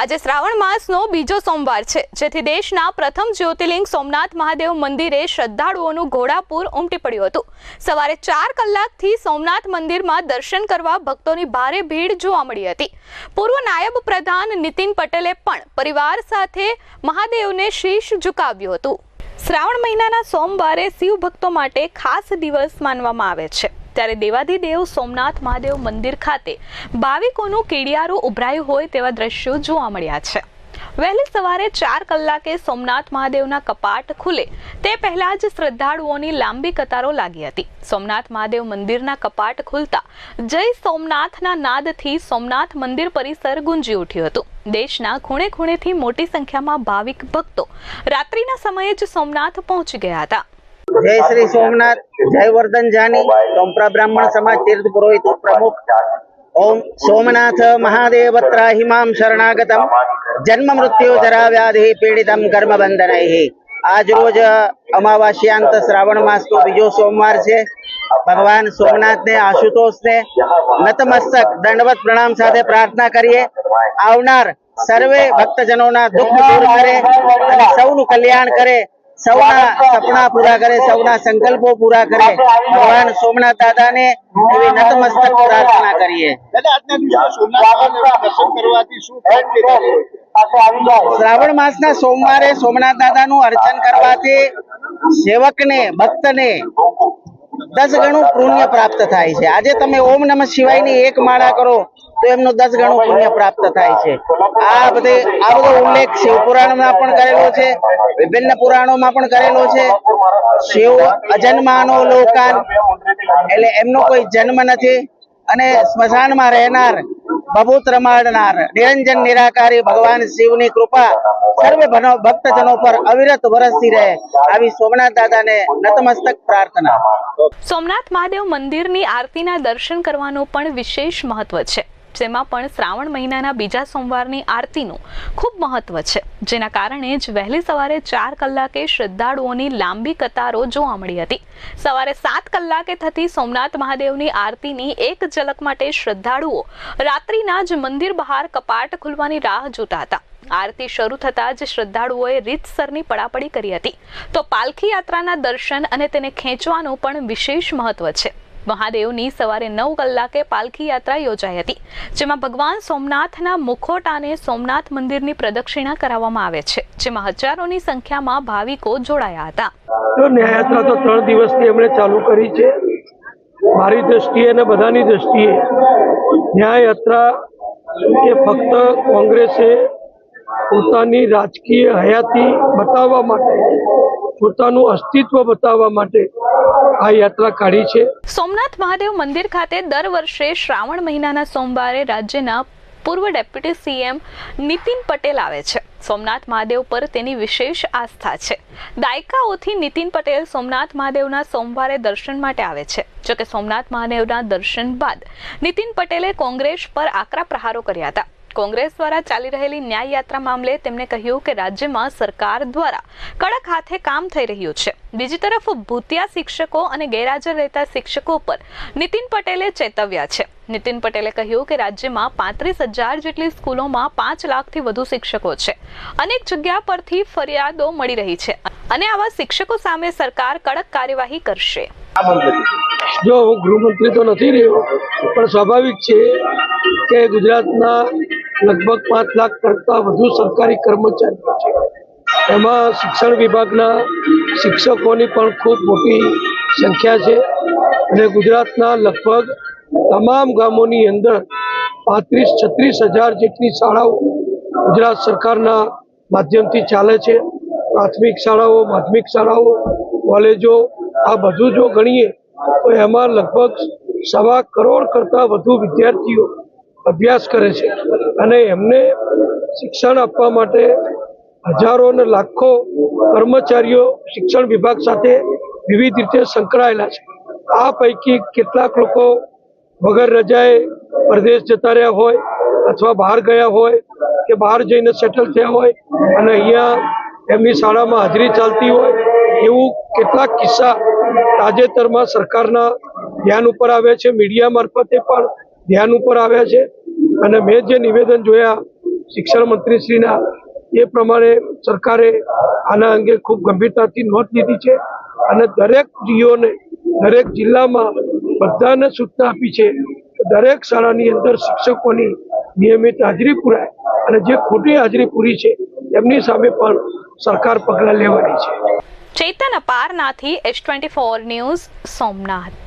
આજે શ્રાવણ માસનો બીજો સોમવાર છે, જેથી દેશના પ્રથમ જ્યોતિર્લિંગ સોમનાથ મહાદેવ મંદિરે શ્રદ્ધાળુઓનું ઘોડાપૂર ઉમટી પડ્યું હતું. સવારે ચાર કલાકથી સોમનાથ મંદિરમાં દર્શન કરવા ભક્તોની ભારે ભીડ જોવા મળી હતી. પૂર્વ નાયબ પ્રધાન નીતિન પટેલે પણ પરિવાર સાથે મહાદેવને શીશ ઝુકાવ્યું હતું. શ્રાવણ મહિનાના સોમવારે શિવ ભક્તો માટે ખાસ દિવસ માનવામાં આવે છે. ત્યારે દેવાધિદેવ સોમનાથ મહાદેવ મંદિર ખાતે ભાવિકોનું કીડિયારું ઉભરાયું હોય તેવા દ્રશ્યો જોવા મળ્યા છે. વહેલી સવારે ચાર કલાકે સોમનાથ મહાદેવના કપાટ ખુલે. તે પહેલા જ શ્રદ્ધાળુઓની લાંબી કતારો લાગી હતી. સોમનાથ મહાદેવ મંદિરના કપાટ ખુલતા જય સોમનાથના નાદથી સોમનાથ મંદિર પરિસર ગુંજી ઉઠ્યું હતું. દેશના ખૂણે ખૂણેથી મોટી સંખ્યામાં ભાવિક ભક્તો રાત્રિના સમયે જ સોમનાથ પહોંચી ગયા હતા. જય શ્રી સોમનાથ જય વર્ધન જાની ટોમપરા બ્રાહ્મણ સમાજ તીર્થ પુરોહિત પ્રમુખ. ઓમ સોમનાથ મહાદેવ ત્રાહિમામ શરણાગતમ. જન્મ મૃત્યુ જરા વ્યાધિ પીડિતમ કર્મ બંધનૈ. આજ રોજ અમાવાસ્યાંત શ્રાવણ માસનો બીજો સોમવાર છે. ભગવાન સોમનાથને આશુતોષને નતમસ્તક દંડવત પ્રણામ સાથે પ્રાર્થના કરીએ. આવનાર સર્વે ભક્તજનોના દુઃખ દૂર કરે અને સૌનું કલ્યાણ કરે. સૌના સપના પૂરા કરે સૌના સંકલ્પો પૂરા કરે. ભગવાન સોમનાથ દાદાને એવી નતમસ્તક પ્રાર્થના કરીએ. દાદા માસ છે? સોમવારે સોમનાથ દાદાનું અર્ચન કરવાથી સેવકને ભક્તને દસ ગણું પુણ્ય પ્રાપ્ત થાય છે. આજે તમે ઓમ નમઃ શિવાયની એક માળા કરો. તો એમનું દસ ગણું પુણ્ય પ્રાપ્ત થાય છે. આ બધે, આ બધો ઉલ્લેખ શિવ પણ કરેલો છે, વિભિન્ન પુરાણોમાં પણ કરેલો છે. શિવ અજન્માનો લોકાન, એટલે એમનો કોઈ જન્મ નથી. અને સ્મશાનમાં રહેનાર બભૂત રમાડનાર નિરંજન નિરાકારી ભગવાન શિવની કૃપા સર્વે ભક્તજનો પર અવિરત વરસતી રહે આવી સોમનાથ દાદાને નતમસ્તક પ્રાર્થના. સોમનાથ મહાદેવ મંદિરની આરતીના દર્શન કરવાનું પણ વિશેષ મહત્વ છે. જેમાં પણ શ્રાવણ મહિનાના બીજા સોમવારની આરતીનું ખૂબ મહત્વ છે. જેના કારણે જ વહેલી સવારે ચાર કલાકે શ્રદ્ધાળુઓની લાંબી કતારો જોવા મળી હતી. સવારે સાત કલાકે થતી સોમનાથ મહાદેવની આરતીની એક ઝલક માટે શ્રદ્ધાળુઓ રાત્રિના જ મંદિર બહાર કપાટ ખુલવાની રાહ જોતા હતા. આરતી શરૂ થતાં જ શ્રદ્ધાળુઓએ રીતસરની પડાપડી કરી હતી. તો પાલખી યાત્રાના દર્શન અને તેને ખેંચવાનું પણ વિશેષ મહત્વ છે. મહાદેવની સવારે નવ કલાકે પાલખી યાત્રા યોજાઈ હતી, જેમાં ભગવાન સોમનાથના મુખોટાને સોમનાથ મંદિરની પ્રદક્ષિણા કરાવવામાં આવે છે, જેમાં હજારોની સંખ્યામાં ભાવિકો જોડાયા હતા. તો ન્યાયયાત્રા તો ત્રણ દિવસથી એમણે ચાલુ કરી છે. મારી દ્રષ્ટિએ અને બધાની દ્રષ્ટિએ ન્યાયયાત્રા એ ફક્ત કોંગ્રેસે પોતાની રાજકીય હયાતી બતાવવા માટે પોતાનું અસ્તિત્વ બતાવવા માટે આ યાત્રા કાઢી છે. સોમનાથ મહાદેવ મંદિર ખાતે દર વર્ષે શ્રાવણ મહિનાના સોમવારે રાજ્યના પૂર્વ ડેપ્યુટી સીએમ નીતિન પટેલ આવે છે. સોમનાથ મહાદેવ પર તેની વિશેષ આસ્થા છે. દાયકાઓથી નીતિન પટેલ સોમનાથ મહાદેવના સોમવારે દર્શન માટે આવે છે. જોકે સોમનાથ મહાદેવના દર્શન બાદ નીતિન પટેલે કોંગ્રેસ પર આકરા પ્રહારો કર્યા હતા. કોંગ્રેસ દ્વારા ચાલી રહેલી ન્યાય મામલે તેમણે કહ્યું કે રાજ્યમાં સરકાર દ્વારા કડક હાથે કામ થઈ રહ્યું છે. બીજી તરફ ભૂતિયા શિક્ષકો અને ગેરહાજર રહેતા શિક્ષકો પર નીતિન પટેલે ચેતવ્યા છે. નીતિન પટેલે કહ્યું કે રાજ્યમાં પાંત્રીસ હજાર જેટલી સ્કૂલોમાં પાંચ લાખથી વધુ શિક્ષકો છે. અનેક જગ્યા પરથી ફરિયાદો મળી રહી છે અને આવા શિક્ષકો સામે સરકાર કડક કાર્યવાહી કરશે. જો હું ગૃહમંત્રી તો નથી રહ્યો, પણ સ્વાભાવિક છે કે ગુજરાતના લગભગ પાંચ લાખ કરતા વધુ સરકારી કર્મચારીઓ છે. એમાં શિક્ષણ વિભાગના શિક્ષકોની પણ ખૂબ મોટી સંખ્યા છે અને ગુજરાતના લગભગ તમામ ગામોની અંદર પાંત્રીસ છત્રીસ હજાર જેટલી શાળાઓ ગુજરાત સરકારના માધ્યમથી ચાલે છે. પ્રાથમિક શાળાઓ, માધ્યમિક શાળાઓ, કોલેજો, આ બધું જો ગણીએ તો એમાં લગભગ સવા કરોડ કરતાં વધુ વિદ્યાર્થીઓ અભ્યાસ કરે છે અને એમને શિક્ષણ આપવા માટે હજારો અને લાખો કર્મચારીઓ શિક્ષણ વિભાગ સાથે વિવિધ રીતે સંકળાયેલા છે. આ પૈકી કેટલાક લોકો વગર રજાએ પરદેશ જતા રહ્યા હોય અથવા બહાર ગયા હોય કે બહાર જઈને સેટલ થયા હોય અને અહીંયા એમની શાળામાં હાજરી ચાલતી હોય એવું કેટલાક કિસ્સા તાજેતરમાં સરકારના ધ્યાન ઉપર આવ્યા છે. મીડિયા મારફતે પણ ધ્યાન ઉપર આવ્યા છે. અને મેં જે નિવેદન જોયા શિક્ષણ મંત્રીશ્રીના, એ પ્રમાણે સરકારે આના અંગે ખૂબ ગંભીરતાથી નોંધ લીધી છે. અને દરેક જીઓને, દરેક જિલ્લામાં બધાને સૂચના આપી છે દરેક શાળાની અંદર શિક્ષકોની નિયમિત હાજરી પુરાય અને જે ખોટી હાજરી પૂરી છે, એમની સામે પણ સરકાર પગલાં લેવાની છે. Chetan અપારનાથી, S twenty four news Somnath.